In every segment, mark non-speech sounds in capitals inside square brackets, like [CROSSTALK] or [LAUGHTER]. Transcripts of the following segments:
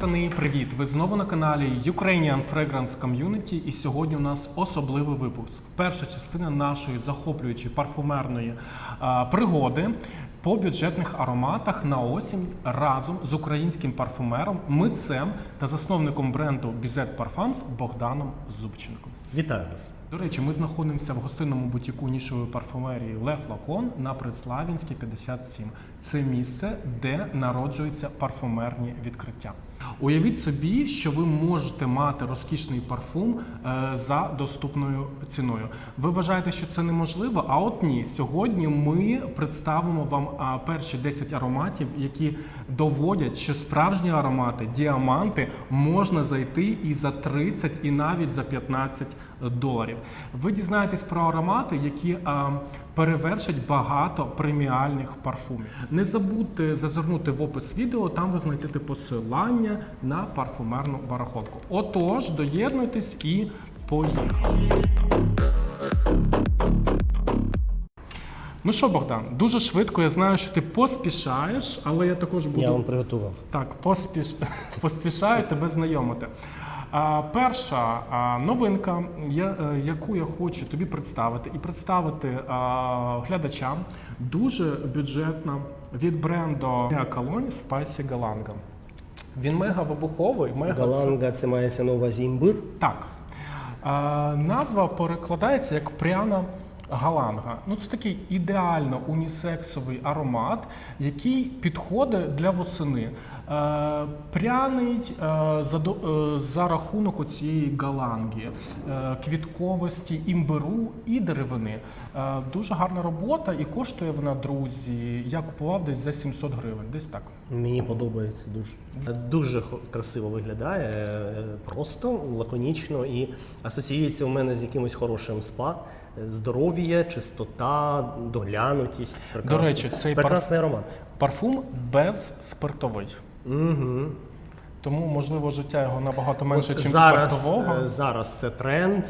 ботани, привіт! Ви знову на каналі Ukrainian Fragrance Community і сьогодні у нас особливий випуск. Перша частина нашої захоплюючої парфумерної а, пригоди по бюджетних ароматах на осінь разом з українським парфумером, митцем та засновником бренду Bizet Parfums Богданом Зубченком. Вітаю вас. До речі, ми знаходимося в гостинному бутіку нішової парфумерії Ле Флакон на Предславінській 57. Це місце, де народжуються парфумерні відкриття. Уявіть собі, що ви можете мати розкішний парфум е, за доступною ціною. Ви вважаєте, що це неможливо? А от ні. Сьогодні ми представимо вам перші 10 ароматів, які доводять, що справжні аромати, діаманти можна зайти і за 30, і навіть за 15 доларів. Ви дізнаєтесь про аромати, які а, перевершать багато преміальних парфумів. Не забудьте зазирнути в опис відео, там ви знайдете посилання на парфумерну барахолку. Отож, доєднуйтесь і поїхали. Ну що, Богдан, дуже швидко. Я знаю, що ти поспішаєш, але я також буду Я вам приготував. так, поспіш... [LAUGHS] поспішаю тебе знайомити. А, перша новинка, е, яку я хочу тобі представити і представити глядачам, дуже бюджетна від бренду Cologne Spicy Galanga. Він мега вибуховий, мега Галанга це мається на увазі імбир. так. А, назва перекладається як пряна галанга. Ну, це такий ідеально унісексовий аромат, який підходить для восени. Е, пряний е, за, е, за рахунок оцієї галанги, квітковості, імбиру і деревини. Дуже гарна робота і коштує вона, друзі. Я купував десь за 700 гривень, десь так. Мені подобається дуже. Дуже красиво виглядає, просто, лаконічно і асоціюється у мене з якимось хорошим спа. Здоров'я, чистота, доглянутість. Прекрасно. речі, цей пар- прекрасний аромат. Парфум безспиртовий. Угу. Тому, можливо, життя його набагато менше, ніж спиртового. е, зараз це тренд.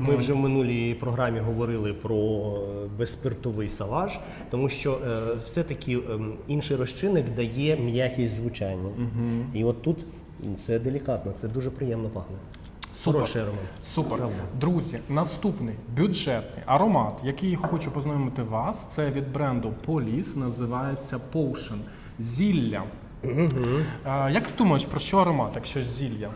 Ми вже в минулій програмі говорили про е, безспиртовий саваж, тому що е, все-таки ем, інший розчинник дає м'якість звучання. І от тут це делікатно, це дуже приємно пахне. Супер. Хороший аромат. Супер. Правда. Друзі, наступний бюджетний аромат, який хочу познайомити вас, це від бренду Police, називається Potion. Зілля. Е, як ти думаєш, про що аромат, якщо зілля?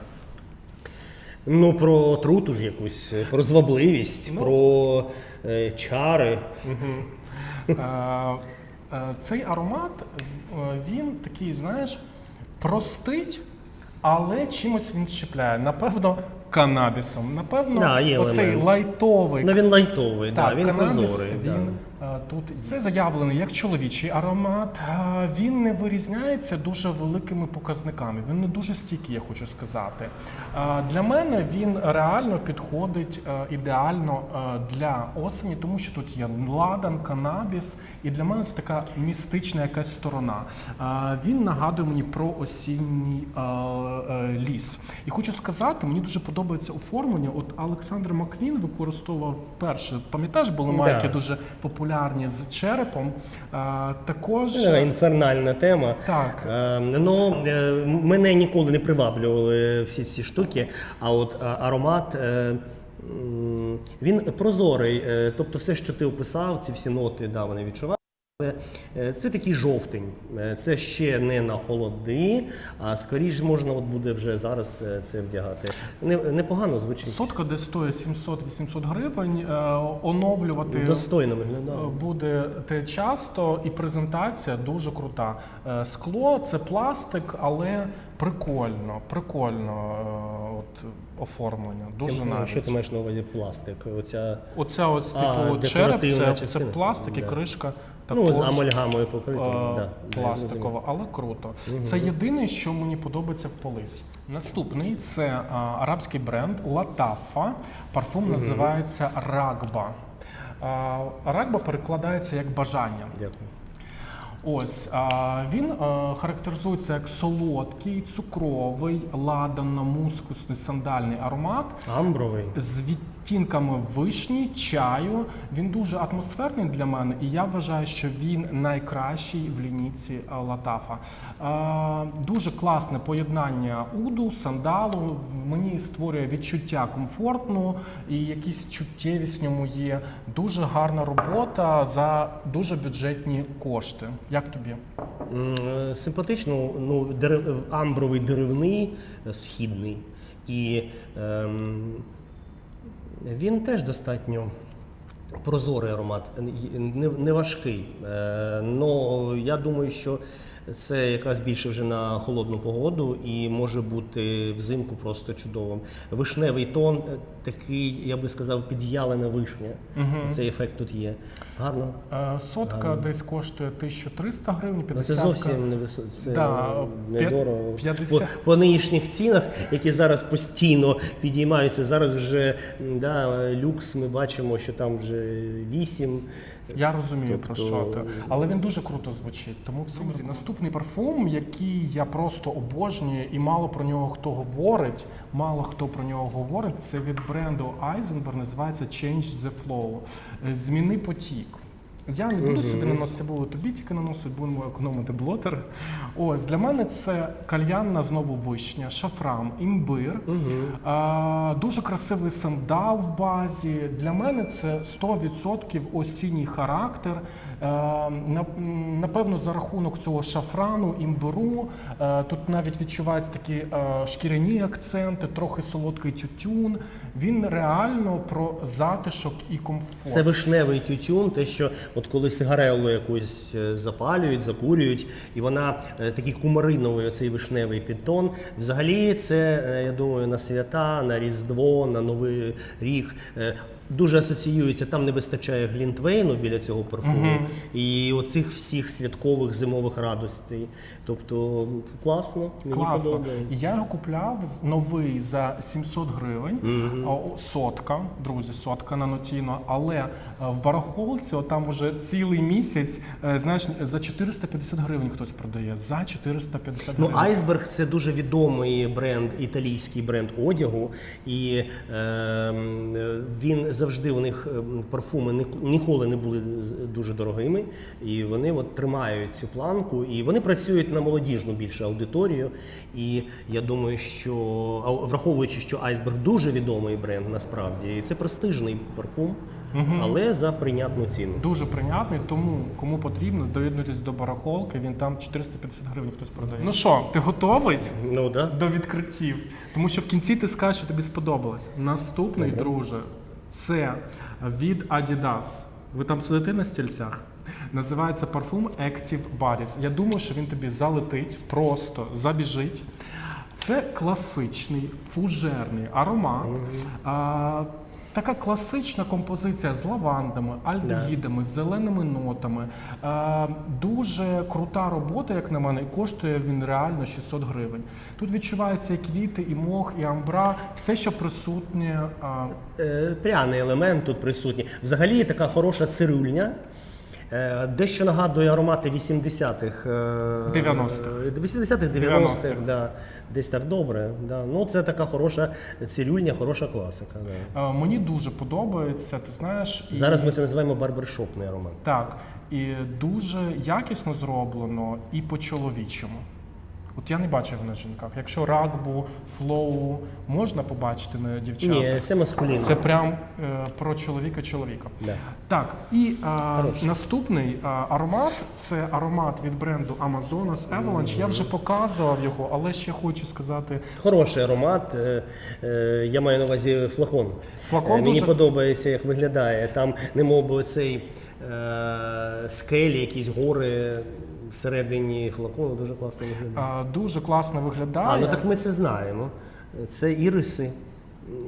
Ну, про труту ж якусь, про звабливість, Ну. про е, чари. Е, е, цей аромат, він такий, знаєш, простий, але чимось він чіпляє. Напевно, канабісом. Напевно, Да, є оцей елемент. лайтовий Ну він лайтовий, да, він канабіс, прозорий. Він, Да. е, тут це заявлений як чоловічий аромат. Е, Він не вирізняється дуже великими показниками. Він не дуже стійкий, я хочу сказати. Е, Для мене він реально підходить ідеально для осені, тому що тут є ладан, канабіс, і для мене це така містична якась сторона. Він нагадує мені про осінній ліс. І хочу сказати, мені дуже подобається оформлення. От Олександр Маквін використовував перше, пам'ятаєш, були Да. майки дуже популярні з черепом. Е, Також Е, Інфернальна тема. Так. Е, ну, е, мене ніколи не приваблювали всі ці штуки, а от аромат. Він прозорий, тобто все, що ти описав, ці всі ноти, да, вони відчувають. Е, це такий жовтень. Е, Це ще не на холоди, а скоріш можна от буде вже зараз е, це вдягати. Не- Непогано звучить. сотка, де стоїть 700-800 гривень, оновлювати Достойно виглядає. буде те часто, і презентація дуже крута. Скло це пластик, але прикольно, прикольно от оформлення. Дуже навіть. Що ти маєш на увазі пластик? Оця Оця ось А, типу череп, це, це пластик і Да. кришка ну, з амальгамою покрито. Е, да. Пластикова, але круто. Це єдине, що мені подобається в полисі. Наступний це а, арабський бренд Латафа. Парфум називається Рагба. А, Рагба перекладається як бажання. Дякую. Ось а, він а, характеризується як солодкий, цукровий, ладанно-мускусний сандальний аромат Амбровий. з відтінками вишні, чаю. Він дуже атмосферний для мене, і я вважаю, що він найкращий в лінійці Латафа. А, Дуже класне поєднання уду, сандалу. Мені створює відчуття комфортну і якісь чуттєвість в ньому є. Дуже гарна робота за дуже бюджетні кошти. Як тобі? Е, Симпатично, ну, дерев, амбровий деревний, е, східний. І ем, він теж достатньо прозорий аромат, не, важкий. Е, ну, я думаю, що це якраз більше вже на холодну погоду і може бути взимку просто чудовим. Вишневий тон, е, такий, я би сказав, під'ялена вишня. Цей ефект тут є. Гарно. Е, Сотка десь коштує 1300 гривень, Ну, 50 це зовсім не високо, це Да, недорого. 50. По, по нинішніх цінах, які зараз постійно підіймаються, зараз вже да, люкс, ми бачимо, що там вже 8. Я розумію про Тобто- що ти, але він дуже круто звучить. Тому в цьому наступний парфум, який я просто обожнюю, і мало про нього хто говорить, мало хто про нього говорить. Це від бренду Eisenberg, називається Change the Flow. Е, Зміни потік. Я не буду сюди наносити, я тобі тільки наносити, будемо економити блотер. Ось для мене це кальянна знову вишня, шафран, імбир. А, дуже красивий сандал в базі. Для мене це 100% осінній характер. Е, м, Напевно, за рахунок цього шафрану, імбиру. е, Тут навіть відчуваються такі е, шкіряні акценти, трохи солодкий тютюн. Він реально про затишок і комфорт. Це вишневий тютюн, те, що от коли сигарелу якусь е, запалюють, закурюють, і вона е, такий кумариновий, оцей вишневий підтон. Взагалі, це е, я думаю, на свята, на Різдво, на Новий рік. Дуже асоціюється, там не вистачає глінтвейну біля цього парфуму і оцих всіх святкових зимових радостей. Тобто класно, мені Класно. подобається. Я його купляв новий за 700 гривень. О, Сотка, друзі, сотка на нотіно. Але е, в барахолці, там уже цілий місяць, е, знаєш, за 450 гривень хтось продає. За 450 гривень. Ну. Айсберг це дуже відомий бренд, італійський бренд одягу, і ем, е, він завжди у них ем, парфуми ні- ніколи не були з- дуже дорогими, і вони от тримають цю планку, і вони працюють на молодіжну більше аудиторію. І я думаю, що враховуючи, що Айсберг дуже відомий бренд насправді, і це престижний парфум, але за прийнятну ціну. Дуже прийнятний, тому кому потрібно, доєднуйтесь до барахолки, він там 450 гривень хтось продає. Ну що, ти готовий? Ну да. до відкриттів. Тому що в кінці ти скажеш, що тобі сподобалось. Наступний, друже, це від Adidas. Ви там сидите на стільцях? Називається парфум Active Bodies. Я думаю, що він тобі залетить, просто забіжить. Це класичний фужерний аромат. А, така класична композиція з лавандами, альдегідами, з зеленими нотами. Е, дуже крута робота, як на мене, і коштує він реально 600 гривень. Тут відчуваються і квіти, і мох, і амбра, все, що присутнє. Е, пряний елемент тут присутній. Взагалі така хороша цирюльня. Е, Дещо нагадує аромати 80-х. е, 90-х. 80-х, 90-х, да. десь так добре. Да. Ну, це така хороша цирюльня, хороша класика. Да. е, мені дуже подобається, ти знаєш. І... Зараз ми це називаємо барбершопний аромат. Так, і дуже якісно зроблено і по-чоловічому. От я не бачив на жінках. Якщо рагбу, флоу можна побачити на дівчатах, Ні, це маскулінно. це прям е, про чоловіка-чоловіка. Да. Так, і Хороший. наступний а, аромат це аромат від бренду Amazonas Avalanche. Я вже показував його, але ще хочу сказати. Хороший аромат. е, е, Я маю на увазі флакон. Флакон Е, Мені дуже- подобається, як виглядає. Там, немов би оцей е, скелі, якісь гори всередині флакону дуже класно виглядає. А, дуже класно виглядає. А, ну так ми це знаємо. Це іриси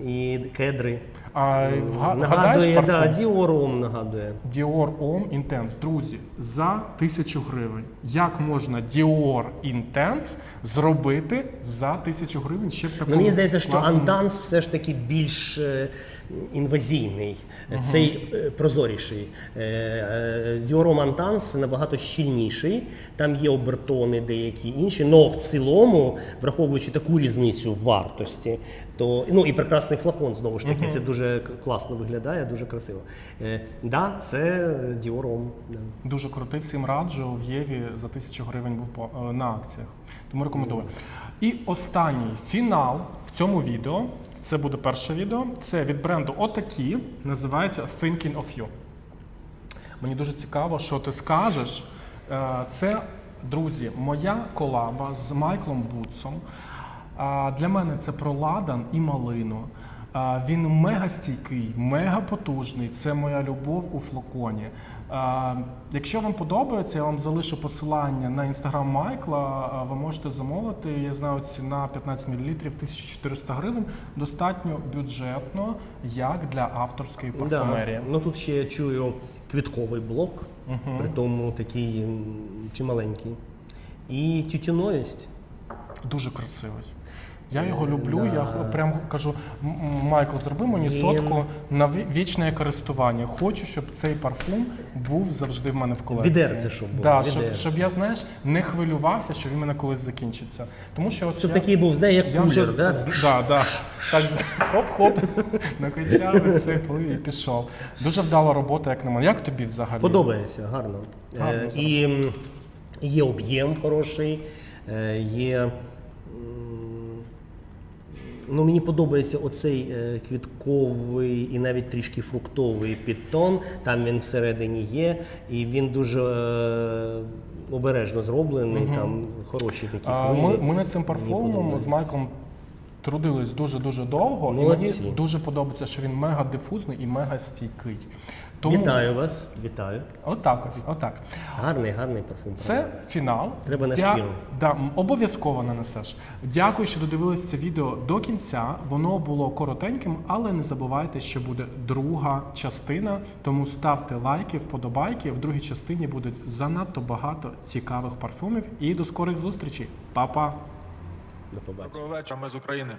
і кедри. А Нагадує, да, парфум? Діором нагадує. Dior Homme Intense. Друзі, за тисячу гривень. Як можна Dior Intense зробити за тисячу гривень ще такому мені здається, що класному- Антанс все ж таки більш е, інвазійний, цей е, прозоріший. Діором Антанс набагато щільніший, там є обертони деякі інші, але в цілому, враховуючи таку різницю в вартості, то ну і прекрасний флакон знову ж таки, це дуже к- класно виглядає, дуже красиво. Е, да, це Діором. Дуже крутий, всім раджу. В Єві за тисячу гривень був по- е, на акціях. Тому рекомендую. І останній фінал в цьому відео. Це буде перше відео. Це від бренду Отакі. Називається Thinking of You. Мені дуже цікаво, що ти скажеш. Е, Це, друзі, моя колаба з Майклом Бутсом. А, Для мене це про ладан і малину. Він мега стійкий, мега потужний. Це моя любов у флаконі. Якщо вам подобається, я вам залишу посилання на інстаграм Майкла. Ви можете замовити. Я знаю, ціна 15 мл 1400 гривень. Достатньо бюджетно, як для авторської парфумерії. Да. Ну тут ще я чую квітковий блок, при тому такий чималенький. І тютюновість. Дуже красивий. Я його Е, люблю. да. Я прям кажу: «М, м, Майкл, зроби мені сотку на вічне користування. Хочу, щоб цей парфум був завжди в мене в колекції. Відерце, щоб було, да, щоб, щоб я знаєш не хвилювався, що він мене колись закінчиться. Тому що от Щоб я, такий був, знаєш, як я кулер, да? да, да. так хоп-хоп, [LAUGHS] накачав цей плив і пішов. Дуже вдала робота, як на мене. Як тобі взагалі? Подобається, гарно. Гарно Е, і є об'єм хороший, е, є. м, Ну, мені подобається оцей е, квітковий і навіть трішки фруктовий підтон. Там він всередині є, і він дуже е, обережно зроблений. Там хороші такі А, хвилі. Ми, ми над цим парфумом з подобається. Трудились дуже дуже довго. Молодці. І мені дуже подобається, що він мега дифузний і мега стійкий. Тому Вітаю вас, вітаю. отак ось, отак. Гарний, гарний парфум. Це фінал. Треба на Дя- шкіру. Да, обов'язково нанесеш. Дякую, що додивились це відео до кінця. Воно було коротеньким, але не забувайте, що буде друга частина. Тому ставте лайки, вподобайки. В другій частині буде занадто багато цікавих парфумів. І до скорих зустрічей. Па-па! До побачення. Доброго вечора, ми з України.